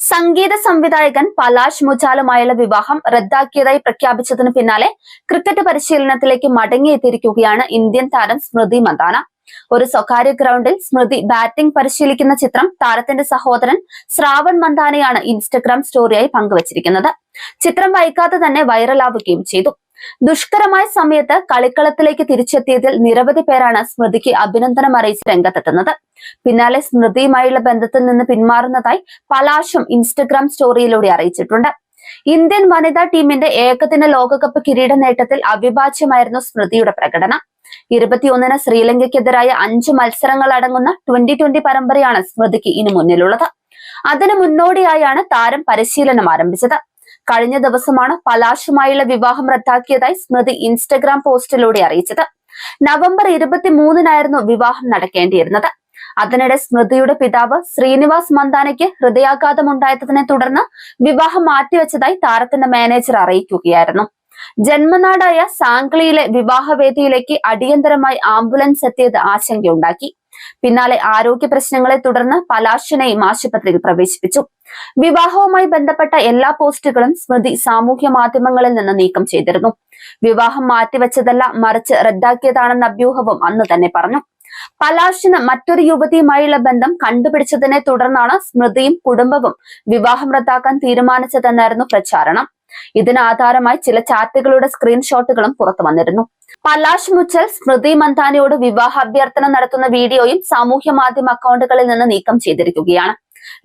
സംഗീത സംവിധായകൻ പലാഷ് മുജാലുമായുള്ള വിവാഹം റദ്ദാക്കിയതായി പ്രഖ്യാപിച്ചതിനു പിന്നാലെ ക്രിക്കറ്റ് പരിശീലനത്തിലേക്ക് മടങ്ങിയെത്തിയിരിക്കുകയാണ് ഇന്ത്യൻ താരം സ്മൃതി മന്ദാന. ഒരു സ്വകാര്യ ഗ്രൗണ്ടിൽ സ്മൃതി ബാറ്റിംഗ് പരിശീലിക്കുന്ന ചിത്രം താരത്തിന്റെ സഹോദരൻ ശ്രാവൺ മന്ദാനയാണ് ഇൻസ്റ്റഗ്രാം സ്റ്റോറിയായി പങ്കുവച്ചിരിക്കുന്നത്. ചിത്രം വൈകാതെ തന്നെ വൈറലാവുകയും ചെയ്തു. ദുഷ്കരമായ സമയത്ത് കളിക്കളത്തിലേക്ക് തിരിച്ചെത്തിയതിൽ നിരവധി പേരാണ് സ്മൃതിക്ക് അഭിനന്ദനം അറിയിച്ച് രംഗത്തെത്തുന്നത്. പിന്നാലെ സ്മൃതിയുമായുള്ള ബന്ധത്തിൽ നിന്ന് പിന്മാറുന്നതായി പലാശും ഇൻസ്റ്റഗ്രാം സ്റ്റോറിയിലൂടെ അറിയിച്ചിട്ടുണ്ട്. ഇന്ത്യൻ വനിതാ ടീമിന്റെ ഏകദിന ലോകകപ്പ് കിരീട നേട്ടത്തിൽ അവിഭാജ്യമായിരുന്നു സ്മൃതിയുടെ പ്രകടനം. ഇരുപത്തിയൊന്നിന് ശ്രീലങ്കയ്ക്കെതിരായ അഞ്ച് മത്സരങ്ങൾ അടങ്ങുന്ന ട്വന്റി ട്വന്റി പരമ്പരയാണ് സ്മൃതിക്ക് ഇനി മുന്നിലുള്ളത്. അതിനു മുന്നോടിയായാണ് താരം പരിശീലനം ആരംഭിച്ചത്. കഴിഞ്ഞ ദിവസമാണ് പലാശുമായുള്ള വിവാഹം റദ്ദാക്കിയതായി സ്മൃതി ഇൻസ്റ്റഗ്രാം പോസ്റ്റിലൂടെ അറിയിച്ചത്. നവംബർ ഇരുപത്തിമൂന്നിനായിരുന്നു വിവാഹം നടക്കേണ്ടിയിരുന്നത്. അതിനിടെ സ്മൃതിയുടെ പിതാവ് ശ്രീനിവാസ് മന്ദാനയ്ക്ക് ഹൃദയാഘാതം ഹൃദയാഘാതമുണ്ടായതിനെ തുടർന്ന് വിവാഹം മാറ്റിവെച്ചതായി താരത്തിന്റെ മാനേജർ അറിയിക്കുകയായിരുന്നു. ജന്മനാടായ സാംഗ്ലിയിലെ വിവാഹവേദിയിലേക്ക് അടിയന്തരമായി ആംബുലൻസ് എത്തിയത് ആശങ്കയുണ്ടാക്കി. പിന്നാലെ ആരോഗ്യ പ്രശ്നങ്ങളെ തുടർന്ന് പലാശനെയും ആശുപത്രിയിൽ പ്രവേശിപ്പിച്ചു. വിവാഹവുമായി ബന്ധപ്പെട്ട എല്ലാ പോസ്റ്റുകളും സ്മൃതി സാമൂഹ്യ മാധ്യമങ്ങളിൽ നിന്ന് നീക്കം ചെയ്തിരുന്നു. വിവാഹം മാറ്റിവെച്ചതല്ല മറിച്ച് റദ്ദാക്കിയതാണെന്ന അഭ്യൂഹവും അന്ന് തന്നെ പറഞ്ഞു. പലാഷിന് മറ്റൊരു യുവതിയുമായുള്ള ബന്ധം കണ്ടുപിടിച്ചതിനെ തുടർന്നാണ് സ്മൃതിയും കുടുംബവും വിവാഹം റദ്ദാക്കാൻ തീരുമാനിച്ചതെന്നായിരുന്നു പ്രചാരണം. ഇതിന് ആധാരമായി ചില ചാറ്റുകളുടെ സ്ക്രീൻഷോട്ടുകളും പുറത്തു വന്നിരുന്നു. പലാഷ് മുച്ചൽ സ്മൃതി മന്ദാനയോട് വിവാഹ അഭ്യർത്ഥന നടത്തുന്ന വീഡിയോയും സാമൂഹ്യ മാധ്യമ അക്കൗണ്ടുകളിൽ നിന്ന് നീക്കം ചെയ്തിരിക്കുകയാണ്.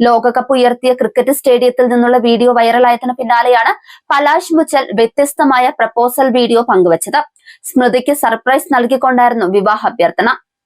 ലോകകപ്പ് ഉയർത്തിയ ക്രിക്കറ്റ് സ്റ്റേഡിയത്തിൽ നിന്നുള്ള വീഡിയോ വൈറലായതിനു പിന്നാലെയാണ് പലാഷ് മുച്ചൽ വ്യത്യസ്തമായ പ്രപ്പോസൽ വീഡിയോ പങ്കുവച്ചത്. സ്മൃതിക്ക് സർപ്രൈസ് നൽകിക്കൊണ്ടായിരുന്നു വിവാഹ അഭ്യർത്ഥന